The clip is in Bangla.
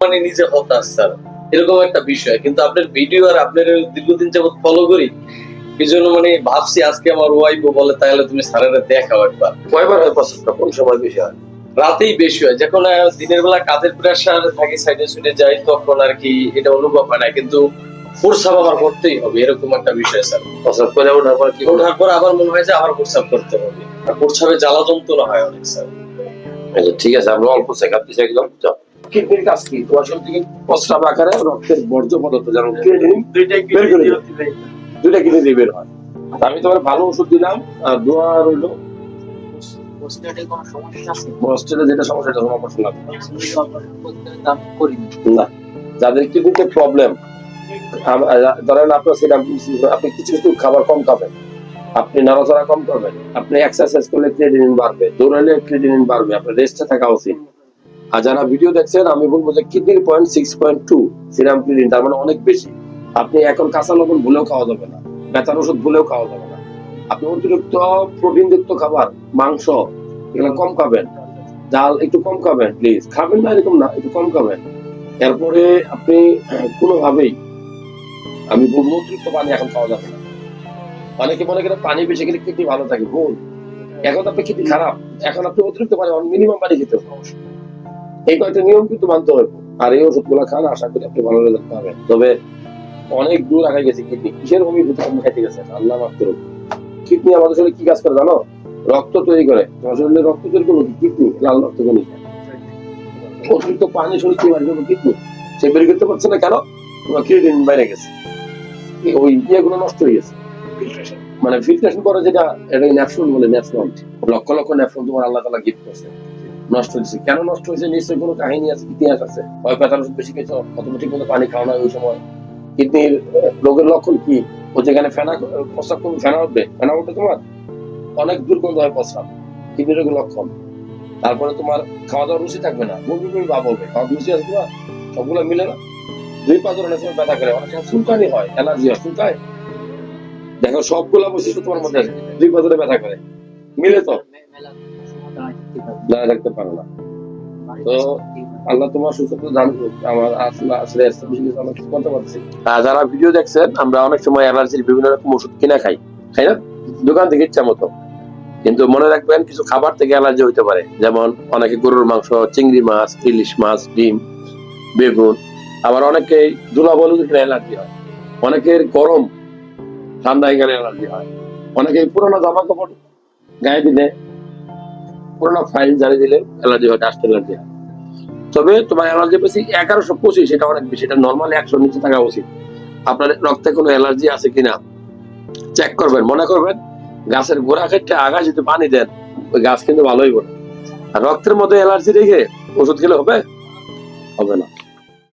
মানে নিজে হতাশ স্যার। এরকম একটা বিষয়। কিন্তু আপনার ভিডিও আর আপনার দীর্ঘদিন যাবত ফলো করি এই জন্য মানে ভাবছি আজকে আমার ওয়াইফও বলে তাহলে তুমি স্যারের দেখাও একবার। কয়বার হয় কোন সময় বেশি হয়? রাতেই বেশি হয়। যখন দিনের বেলা কাজের প্রেশার থাকে সাইডে সুইডে যাই তখন আর কি এটা অনুভব হয় না। কিন্তু প্রস্রাব আমার করতেই হবে এরকম একটা বিষয় স্যার। প্রস্রাব করে ওঠার পর কি ওঠার পর আবার মনে হয় যে আবার প্রস্রাব করতে হবে। আর প্রস্রাবে জ্বালা যন্ত্রণা হয় অনেক স্যার। আচ্ছা, ঠিক আছে আমরা অল্প দিচ্ছি একদম যাও। কিডনির কাজ কি? থেকে প্রস্রাব আকারে রক্তের বর্জ্য পদার্থ বের করে দুইটা কিডনি দিয়ে বের হয়। আমি তোমার ভালো ওষুধ দিলাম আর দোয়া রইল। হোস্টেলে যেটা সমস্যা না যাদের কিডনিতে প্রবলেম ধরেন আপনার সেটা আপনি কিছু কিছু খাবার কম খাবেন আপনি নড়াচড়া কম করবেন আপনি এক্সারসাইজ করলে ক্রিয়েটিনিন বাড়বে দৌড়ালে ক্রিয়েটিনিন বাড়বে আপনার রেস্টে থাকা উচিত। আর যারা ভিডিও দেখছেন, আমি বলব যে কিডনির point six point two serum creatinine তার মানে অনেক বেশি। আপনি এখন কাঁচা লবণ ভুলেও খাওয়া যাবে না ব্যথার ওষুধ ভুলেও খাওয়া যাবে না। আপনি অতিরিক্ত প্রোটিন যুক্ত খাবার, মাংস, এগুলো কম খাবেন। ডাল একটু কম খাবেন প্লিজ খাবেন না, এরকম না, একটু কম খাবেন। এরপরে আপনি কোনোভাবেই, আমি বলব অতিরিক্ত পানি এখন খাওয়া যাবে না। অনেকে মনে করে পানি বেশি খেলে কিডনি ভালো থাকে, ভুল। এখন আপনি কিডনি খারাপ। এখন আপনি অতিরিক্ত পানি মিনিমাম পানি খেতে হবে। এই কয়েকটা নিয়ম কিন্তু মানতে হবে। আর এই ওষুধগুলো খান, আশা করি আপনি ভালো রেজাল্ট পাবেন। তবে অনেক দূর আগে গেছে, কিডনি কিসের আপনি খাইতে গেছেন? আল্লাহ মাত্র কিডনি আমাদের শরীরে কি কাজ করে জানো? রক্ত তৈরি করে। তোমার শরীরে রক্ত তৈরি করল কিডনি। লাল রক্ত কণিকা অতিরিক্ত পানি শরীর কি বাড়ি কিডনি। সে বের করতে পারছে না কেন? তোমার ক্রিয়েটিন বাইরে গেছে। ওই ইয়েগুলো নষ্ট হয়ে গেছে। মানে ফিল্ট্রেশন করে যেটা, এটা বলে লক্ষ লক্ষ ন্যাফ্রন তোমার আল্লাহ তালা গিফট করছে। নষ্ট হয়েছে। কেন নষ্ট হয়েছে নিশ্চয়ই কোনো কাহিনী আছে, ইতিহাস আছে? হয় ব্যথার ওষুধ বেশি খেয়েছো ঠিক মতো পানি খাও না ওই সময়। কিডনির রোগের লক্ষণ কি? ও যেখানে ফেনা, প্রস্রাব করবে, ফেনা উঠবে ফেনা উঠবে তোমার অনেক দুর্গন্ধ হয় প্রস্রাব কিডনি রোগের লক্ষণ। তারপরে তোমার খাওয়া দাওয়া রুচি থাকবে না। বমি বমি ভাব হবে খাওয়া রুচি আছে তোমার? সবগুলো মিলে না? দুই পাঁচ ধরনের সময় ব্যথা করে, অনেক সময় চুলকানি হয়, অ্যালার্জি হয়, চুলকায়। দেখো, সবগুলা বৈশিষ্ট্য তোমার মধ্যে আছে। দুই পাঁচ ধরে ব্যথা করে। মিলে তো? পারো না। তো আল্লাহ তোমার দান আমার আসলে আসলে করতে পারছি যারা ভিডিও দেখছেন, আমরা অনেক সময় অ্যালার্জির বিভিন্ন রকম ওষুধ কিনা খাই, তাই না? দোকান থেকে ইচ্ছা মতো। কিন্তু মনে রাখবেন, কিছু খাবার থেকে অ্যালার্জি পারে। যেমন অনেকে গরুর মাংস, চিংড়ি মাছ, ইলিশ মাছ, ডিম, বেগুন। আবার অনেকে ধুলাবল অ্যালার্জি হয়। অনেকের গরম ঠান্ডায় গেলে অ্যালার্জি হয়। অনেকে পুরোনো জামা কাপড় গায়ে দিলে পুরোনো ফাইল জ্বালিয়ে দিলে অ্যালার্জি হয় ডাস্ট অ্যালার্জি হয়। তবে তোমার অ্যালার্জি বেশি এগারোশো পঁচিশ সেটা অনেক বেশি, এটা নর্মাল একশো নিচে থাকা উচিত। আপনার রক্তে কোনো অ্যালার্জি আছে কিনা চেক করবেন, মনে করবেন গাছের গোড়া ক্ষেত্রে আগা যদি পানি দেন, ওই গাছ কিন্তু ভালোই বলে আর রক্তের মধ্যে অ্যালার্জি রেখে ওষুধ খেলে হবে? হবে না।